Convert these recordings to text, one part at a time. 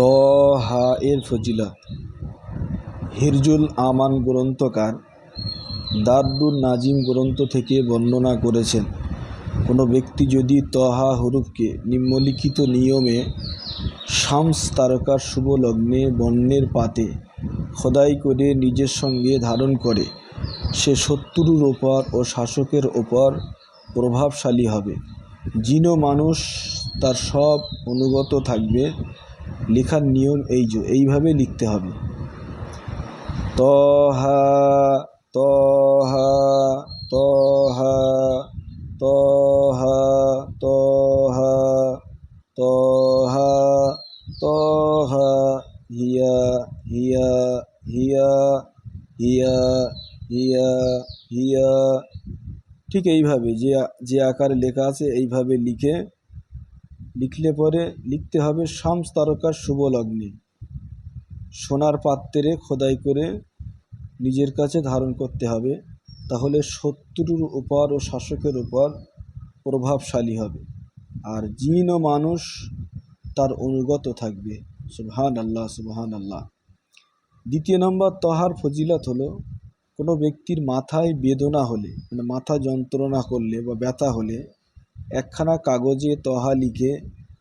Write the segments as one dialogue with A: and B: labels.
A: তহা এর ফজিলত হিরজুল আমান গ্রন্থকার দারুণ নাজিম গ্রন্থ থেকে বর্ণনা করেছেন, কোনো ব্যক্তি যদি তহা হরুফকে নিম্নলিখিত নিয়মে শামস তারকার শুভ লগ্নে বর্ণের পাতে খোদাই করে নিজের সঙ্গে ধারণ করে, সে শত্রুর ওপর ও শাসকের ওপর প্রভাবশালী হবে। জিন মানুষ তার সব অনুগত থাকবে লেখার নিয়ম এই যে, এইভাবে লিখতে হবে। তহা তহা তহা তহা তহা তহা তহা, হিয়া হিয়া হিয়া হিয়া হিয়া হিয়া। ঠিক এইভাবে যে যে আকারে লেখা আছে, এইভাবে লিখে লিখলে পরে লিখতে হবে শামস তারকার শুভ লগ্নে। সোনার পাত্রে খোদাই করে নিজের কাছে ধারণ করতে হবে, তাহলে শত্রুর উপর ও শাসকের উপর প্রভাবশালী হবে। আর জিন ও মানুষ তার অনুগত থাকবে। সুবহান আল্লাহ সুবহান আল্লাহ দ্বিতীয় নম্বর, তহার ফজিলত হলো কোনো ব্যক্তির মাথায় বেদনা হলে মানে মাথা যন্ত্রণা করলে বা ব্যথা হলে একখানা কাগজে তহা লিখে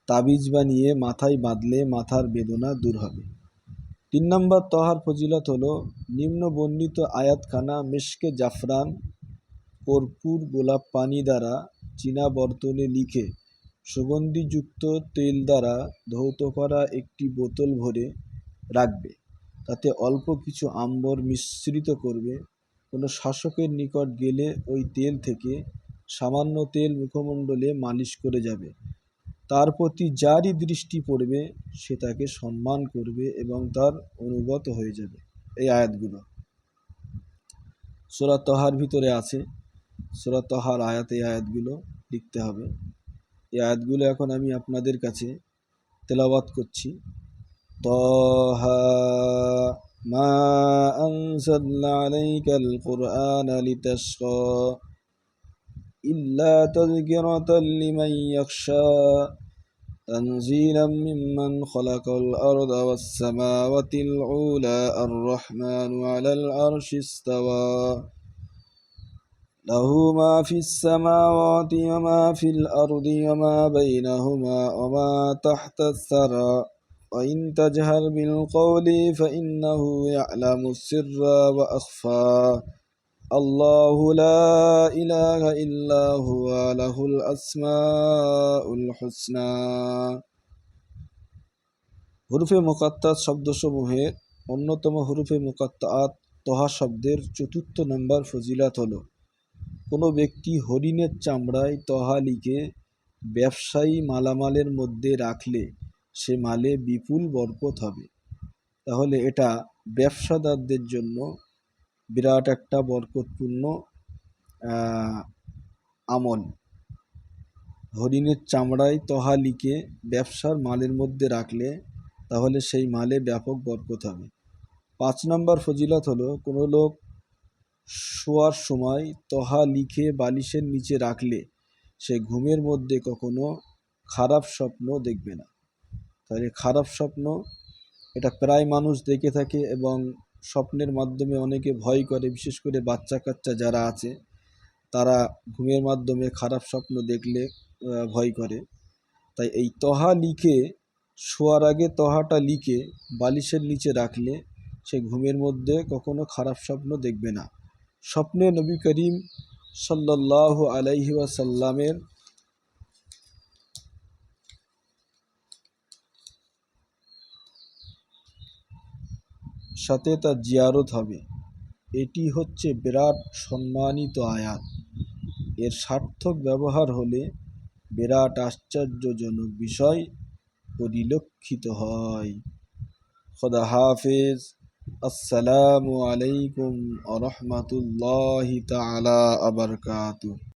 A: তাবিজ বানিয়ে মাথায় বাঁধলে মাথার বেদনা দূর হবে। তিন নম্বর তহার ফজিলত হলো নিম্ন বর্ণিত আয়াতখানা মেশকে জাফরান কর্পূর গোলাপ পানি দ্বারা চীনা বর্তনে লিখে সুগন্ধিযুক্ত তেল দ্বারা ধৌত করা একটি বোতল ভরে রাখবে। তাতে অল্প কিছু আম্বর মিশ্রিত করবে। কোনো শাসকের নিকট গেলে ওই তেল থেকে সামান্য তেল মুখমণ্ডলে মালিশ করে যাবে। তার প্রতি যারই দৃষ্টি পড়বে, সে তাকে সম্মান করবে এবং তার অনুগত হয়ে যাবে। এই আয়াতগুলো। সোরা তহার ভিতরে আছে। সোরা তহার আয়াত এই আয়াতগুলো লিখতে হবে। এই আয়াতগুলো এখন আমি আপনাদের কাছে তেলাবাত করছি। তহা মা إلا تذكرة لمن يخشى تنزيلا ممن خلق الأرض والسماوات العولى الرحمن على العرش استوى. له ما في السماوات وما في الأرض وما بينهما وما تحت الثرى. وإن تجهر بالقول فإنه يعلم السر وأخفى. الله لا إله إلا هو له الأسماء الحسنى হুরুফে মুকাত্তাত শব্দসমূহের অন্যতম হুরুফে মুকাত্তাত তহা শব্দের চতুর্থ নম্বর ফজিলাত হলো কোনো ব্যক্তি হরিণের চামড়ায় তহা লিখে ব্যবসায়ী মালামালের মধ্যে রাখলে সে মালে বিপুল বরকত হবে তাহলে এটা ব্যবসাদারদের জন্য বিরাট একটা বরকতপূর্ণ আমল। হরিণের চামড়ায় তহা লিখে ব্যবসার মালের মধ্যে রাখলে তাহলে সেই মালে ব্যাপক বরকত হবে। পাঁচ নম্বর ফজিলত হলো, কোনো লোক শোয়ার সময় তহা লিখে বালিশের নিচে রাখলে সে ঘুমের মধ্যে কখনো খারাপ স্বপ্ন দেখবে না। তাহলে খারাপ স্বপ্ন, এটা প্রায় মানুষ দেখে থাকে এবং স্বপ্নের মাধ্যমে অনেকে ভয় করে, বিশেষ করে বাচ্চা কাচ্চা যারা আছে, তারা ঘুমের মাধ্যমে খারাপ স্বপ্ন দেখলে ভয় করে। তাই এই তহা লিখে, শোয়ার আগে তহাটা লিখে, বালিশের নিচে রাখলে সে ঘুমের মধ্যে কখনো খারাপ স্বপ্ন দেখবে না। স্বপ্নে নবী করিম সাল্লাহ আলাইহি ওয়াসাল্লামের সাথে তার জিয়ারত হবে। এটি হচ্ছে বিরাট সম্মানিত আয়াত। এর সার্থক ব্যবহার হলে বিরাট আশ্চর্যজনক বিষয় পরিলক্ষিত হয়। খোদা হাফেজ। আসসালামু আলাইকুম আ রহমতুল্লাহ তালা আবরকাত